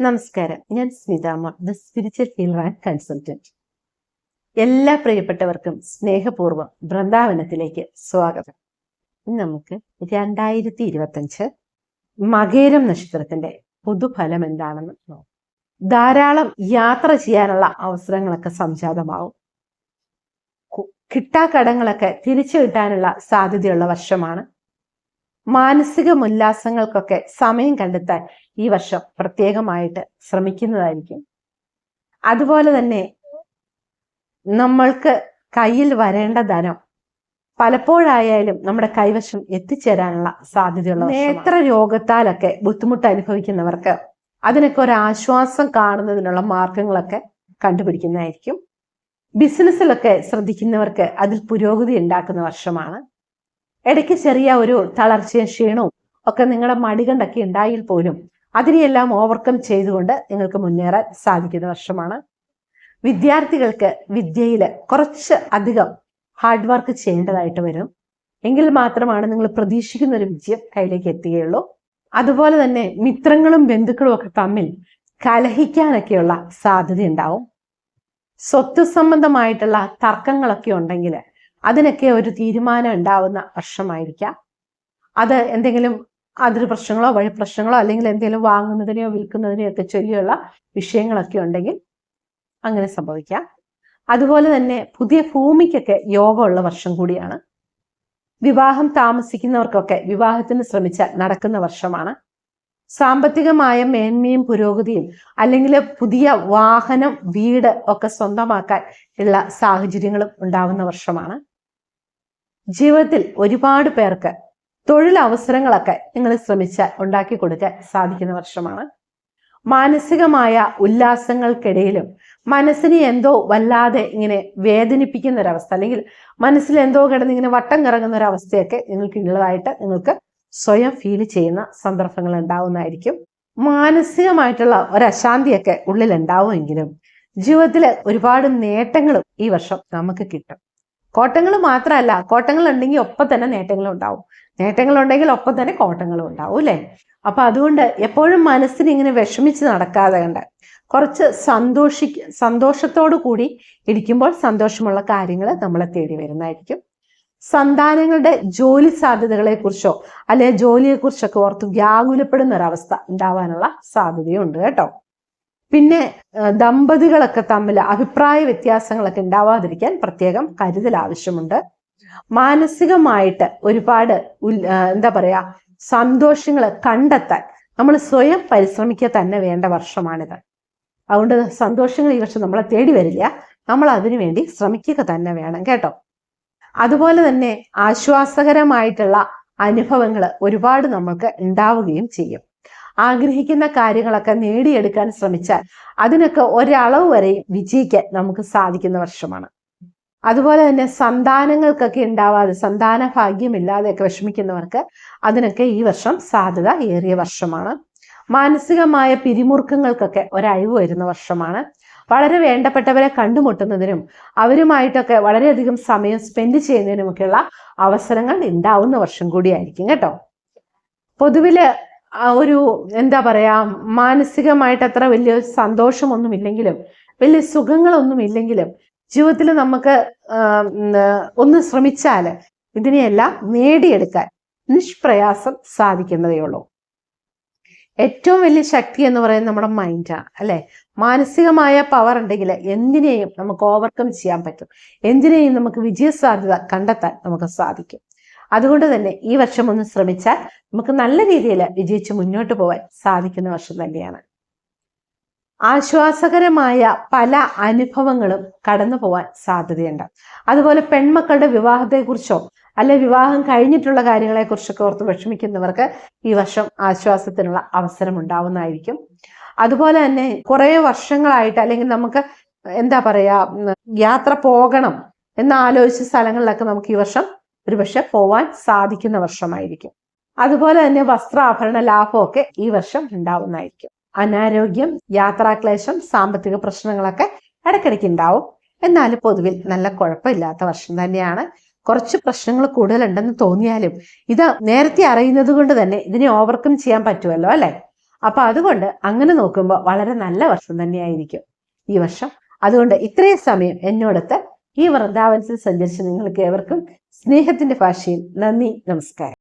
നമസ്കാരം. ഞാൻ സ്മിതാമ the spiritual healer and consultant എല്ലാ പ്രിയപ്പെട്ടവർക്കും സ്നേഹപൂർവം വൃന്ദാവനത്തിലേക്ക് സ്വാഗതം. നമുക്ക് രണ്ടായിരത്തി ഇരുപത്തഞ്ച് മകേരം നക്ഷത്രത്തിന്റെ പൊതുഫലം എന്താണെന്ന് നോക്കാം. ധാരാളം യാത്ര ചെയ്യാനുള്ള അവസരങ്ങളൊക്കെ സംജാതമാവും. കിട്ടാക്കടങ്ങളൊക്കെ തിരിച്ചു കിട്ടാനുള്ള സാധ്യതയുള്ള വർഷമാണ്. മാനസിക ഉല്ലാസങ്ങൾക്കൊക്കെ സമയം കണ്ടെത്താൻ ഈ വർഷം പ്രത്യേകമായിട്ട് ശ്രമിക്കുന്നതായിരിക്കും. അതുപോലെ തന്നെ നമ്മൾക്ക് കയ്യിൽ വരേണ്ട ധനം പലപ്പോഴായാലും നമ്മുടെ കൈവശം എത്തിച്ചേരാനുള്ള സാധ്യതയുള്ള നേത്ര രോഗത്താലൊക്കെ ബുദ്ധിമുട്ട് അനുഭവിക്കുന്നവർക്ക് അതിനൊക്കെ ഒരു ആശ്വാസം കാണുന്നതിനുള്ള മാർഗങ്ങളൊക്കെ കണ്ടുപിടിക്കുന്നതായിരിക്കും. ബിസിനസ്സിലൊക്കെ ശ്രദ്ധിക്കുന്നവർക്ക് അതിൽ പുരോഗതി ഉണ്ടാക്കുന്ന വർഷമാണ്. ഇടയ്ക്ക് ചെറിയ ഒരു തളർച്ചയും ക്ഷീണവും ഒക്കെ നിങ്ങളുടെ മടികണ്ടൊക്കെ ഉണ്ടായാൽ പോലും അതിനെയെല്ലാം ഓവർകം ചെയ്തുകൊണ്ട് നിങ്ങൾക്ക് മുന്നേറാൻ സാധിക്കുന്ന വർഷമാണ്. വിദ്യാർത്ഥികൾക്ക് വിദ്യയിൽ കുറച്ച് അധികം ഹാർഡ് വർക്ക് ചെയ്യേണ്ടതായിട്ട് വരും. എങ്കിൽ മാത്രമാണ് നിങ്ങൾ പ്രതീക്ഷിക്കുന്ന ഒരു വിജയം കയ്യിലേക്ക് എത്തുകയുള്ളൂ. അതുപോലെ തന്നെ മിത്രങ്ങളും ബന്ധുക്കളും ഒക്കെ തമ്മിൽ കലഹിക്കാനൊക്കെയുള്ള സാധ്യത ഉണ്ടാവും സ്വത്ത് സംബന്ധമായിട്ടുള്ള തർക്കങ്ങളൊക്കെ ഉണ്ടെങ്കിൽ അതിനൊക്കെ ഒരു തീരുമാനം ഉണ്ടാവുന്ന വർഷമായിരിക്കാം. അത് എന്തെങ്കിലും അതിര് പ്രശ്നങ്ങളോ വഴി പ്രശ്നങ്ങളോ അല്ലെങ്കിൽ എന്തെങ്കിലും വാങ്ങുന്നതിനെയോ വിൽക്കുന്നതിനെയോ ഒക്കെ ചൊല്ലിയുള്ള വിഷയങ്ങളൊക്കെ ഉണ്ടെങ്കിൽ അങ്ങനെ സംഭവിക്കാം. അതുപോലെ തന്നെ പുതിയ ഭൂമിക്കൊക്കെ യോഗമുള്ള വർഷം കൂടിയാണ്. വിവാഹം താമസിക്കുന്നവർക്കൊക്കെ വിവാഹത്തിന് ശ്രമിച്ച നടക്കുന്ന വർഷമാണ്. സാമ്പത്തികമായ മേന്മയും പുരോഗതിയും അല്ലെങ്കിൽ പുതിയ വാഹനം വീട് ഒക്കെ സ്വന്തമാക്കാൻ ഉള്ള സാഹചര്യങ്ങളും ഉണ്ടാകുന്ന വർഷമാണ്. ജീവിതത്തിൽ ഒരുപാട് പേർക്ക് തൊഴിലവസരങ്ങളൊക്കെ നിങ്ങൾ ശ്രമിച്ചാൽ ഉണ്ടാക്കി കൊടുക്കാൻ സാധിക്കുന്ന വർഷമാണ്. മാനസികമായ ഉല്ലാസങ്ങൾക്കിടയിലും മനസ്സിനെ എന്തോ വല്ലാതെ ഇങ്ങനെ വേദനിപ്പിക്കുന്ന ഒരവസ്ഥ അല്ലെങ്കിൽ മനസ്സിൽ എന്തോ കിടന്ന് ഇങ്ങനെ വട്ടം കറങ്ങുന്ന ഒരവസ്ഥയൊക്കെ നിങ്ങൾക്ക് ഉള്ളതായിട്ട് നിങ്ങൾക്ക് സ്വയം ഫീൽ ചെയ്യുന്ന സന്ദർഭങ്ങൾ ഉണ്ടാവുന്നതായിരിക്കും. മാനസികമായിട്ടുള്ള ഒരശാന്തിയൊക്കെ ഉള്ളിൽ ഉണ്ടാവുമെങ്കിലും ജീവിതത്തിൽ ഒരുപാട് നേട്ടങ്ങളും ഈ വർഷം നമുക്ക് കിട്ടും. കോട്ടങ്ങൾ മാത്രമല്ല കോട്ടങ്ങൾ ഉണ്ടെങ്കിൽ ഒപ്പം തന്നെ നേട്ടങ്ങളും ഉണ്ടാവും. നേട്ടങ്ങൾ ഉണ്ടെങ്കിൽ ഒപ്പം തന്നെ കോട്ടങ്ങളും ഉണ്ടാവും അല്ലേ? അപ്പൊ അതുകൊണ്ട് എപ്പോഴും മനസ്സിന് ഇങ്ങനെ വിഷമിച്ച് നടക്കാതെ കണ്ട് കുറച്ച് സന്തോഷി സന്തോഷത്തോടു കൂടി ഇരിക്കുമ്പോൾ സന്തോഷമുള്ള കാര്യങ്ങൾ നമ്മളെ തേടി വരുന്നതായിരിക്കും. സന്താനങ്ങളുടെ ജോലി സാധ്യതകളെ കുറിച്ചോ അല്ലെ ജോലിയെ കുറിച്ചൊക്കെ ഓർത്ത് വ്യാകുലപ്പെടുന്ന ഒരവസ്ഥ ഉണ്ടാവാനുള്ള സാധ്യതയുണ്ട് കേട്ടോ. പിന്നെ ദമ്പതികളൊക്കെ തമ്മിൽ അഭിപ്രായ വ്യത്യാസങ്ങളൊക്കെ ഉണ്ടാവാതിരിക്കാൻ പ്രത്യേകം കരുതൽ ആവശ്യമുണ്ട്. മാനസികമായിട്ട് ഒരുപാട് എന്താ പറയാ സന്തോഷങ്ങൾ കണ്ടെത്താൻ നമ്മൾ സ്വയം പരിശ്രമിക്കുക തന്നെ വേണ്ട വർഷമാണിത്. അതുകൊണ്ട് സന്തോഷങ്ങൾ ഈ വർഷം നമ്മളെ തേടി വരില്ല. നമ്മൾ അതിനു വേണ്ടി ശ്രമിക്കുക തന്നെ വേണം കേട്ടോ? അതുപോലെ തന്നെ ആശ്വാസകരമായിട്ടുള്ള അനുഭവങ്ങൾ ഒരുപാട് നമ്മൾക്ക് ഉണ്ടാവുകയും ചെയ്യും. ആഗ്രഹിക്കുന്ന കാര്യങ്ങളൊക്കെ നേടിയെടുക്കാൻ ശ്രമിച്ചാൽ അതിനൊക്കെ ഒരളവ് വരെ വിജയിക്കാൻ നമുക്ക് സാധിക്കുന്ന വർഷമാണ്. അതുപോലെ തന്നെ സന്താനങ്ങൾക്കൊക്കെ ഉണ്ടാവാതെ സന്താന ഭാഗ്യമില്ലാതെയൊക്കെ വിഷമിക്കുന്നവർക്ക് അതിനൊക്കെ ഈ വർഷം സാധ്യത ഏറിയ വർഷമാണ്. മാനസികമായ പിരിമുറുക്കങ്ങൾക്കൊക്കെ ഒരഴിവ് വരുന്ന വർഷമാണ്. വളരെ വേണ്ടപ്പെട്ടവരെ കണ്ടുമുട്ടുന്നതിനും അവരുമായിട്ടൊക്കെ വളരെയധികം സമയം സ്പെൻഡ് ചെയ്യുന്നതിനുമൊക്കെയുള്ള അവസരങ്ങൾ ഉണ്ടാവുന്ന വർഷം കൂടിയായിരിക്കും കേട്ടോ. പൊതുവിൽ ഒരു എന്താ പറയാ മാനസികമായിട്ട് അത്ര വലിയ സന്തോഷമൊന്നും ഇല്ലെങ്കിലും വലിയ സുഖങ്ങളൊന്നും ഇല്ലെങ്കിലും ജീവിതത്തിൽ നമുക്ക് ഒന്ന് ശ്രമിച്ചാൽ ഇതിനെയെല്ലാം നേടിയെടുക്കാൻ നിഷ്പ്രയാസം സാധിക്കുന്നതേ ഉള്ളൂ. ഏറ്റവും വലിയ ശക്തി എന്ന് പറയുന്നത് നമ്മുടെ മൈൻഡാണ് അല്ലെ? മാനസികമായ പവർ ഉണ്ടെങ്കിൽ എന്തിനേയും നമുക്ക് ഓവർകം ചെയ്യാൻ പറ്റും. എന്തിനേയും നമുക്ക് വിജയസാധ്യത കണ്ടെത്താൻ നമുക്ക് സാധിക്കും. അതുകൊണ്ട് തന്നെ ഈ വർഷം ഒന്ന് ശ്രമിച്ചാൽ നമുക്ക് നല്ല രീതിയിൽ വിജയിച്ച് മുന്നോട്ട് പോകാൻ സാധിക്കുന്ന വർഷം തന്നെയാണ്. ആശ്വാസകരമായ പല അനുഭവങ്ങളും കടന്നു പോവാൻ സാധ്യതയുണ്ട്. അതുപോലെ പെൺമക്കളുടെ വിവാഹത്തെക്കുറിച്ചോ അല്ലെ വിവാഹം കഴിഞ്ഞിട്ടുള്ള കാര്യങ്ങളെക്കുറിച്ചൊക്കെ ഓർത്ത് വിഷമിക്കുന്നവർക്ക് ഈ വർഷം ആശ്വാസത്തിനുള്ള അവസരം ഉണ്ടാവുന്നതായിരിക്കും. അതുപോലെ തന്നെ കുറേ വർഷങ്ങളായിട്ട് അല്ലെങ്കിൽ നമുക്ക് എന്താ പറയാ യാത്ര പോകണം എന്ന് ആലോചിച്ച സ്ഥലങ്ങളിലൊക്കെ നമുക്ക് ഈ വർഷം ഒരുപക്ഷെ പോവാൻ സാധിക്കുന്ന വർഷമായിരിക്കും. അതുപോലെ തന്നെ വസ്ത്രാഭരണ ലാഭമൊക്കെ ഈ വർഷം ഉണ്ടാവുന്നതായിരിക്കും. അനാരോഗ്യം യാത്രാക്ലേശം സാമ്പത്തിക പ്രശ്നങ്ങളൊക്കെ ഇടയ്ക്കിടയ്ക്ക് ഉണ്ടാവും. എന്നാൽ പൊതുവിൽ നല്ല കുഴപ്പമില്ലാത്ത വർഷം തന്നെയാണ്. കുറച്ച് പ്രശ്നങ്ങൾ കൂടുതലുണ്ടെന്ന് തോന്നിയാലും ഇത് നേരത്തെ അറിയുന്നത് കൊണ്ട് തന്നെ ഇതിനെ ഓവർകം ചെയ്യാൻ പറ്റുമല്ലോ അല്ലെ? അപ്പൊ അതുകൊണ്ട് അങ്ങനെ നോക്കുമ്പോൾ വളരെ നല്ല വർഷം തന്നെയായിരിക്കും ഈ വർഷം. അതുകൊണ്ട് ഇത്രയും സമയം എന്നോടൊത്ത് ഈ വൃന്ദാവനത്തിൽ സഞ്ചരിച്ച നിങ്ങൾക്ക് ഏവർക്കും സ്നേഹത്തിന്റെ ഭാഷയിൽ നന്ദി നമസ്കാരം.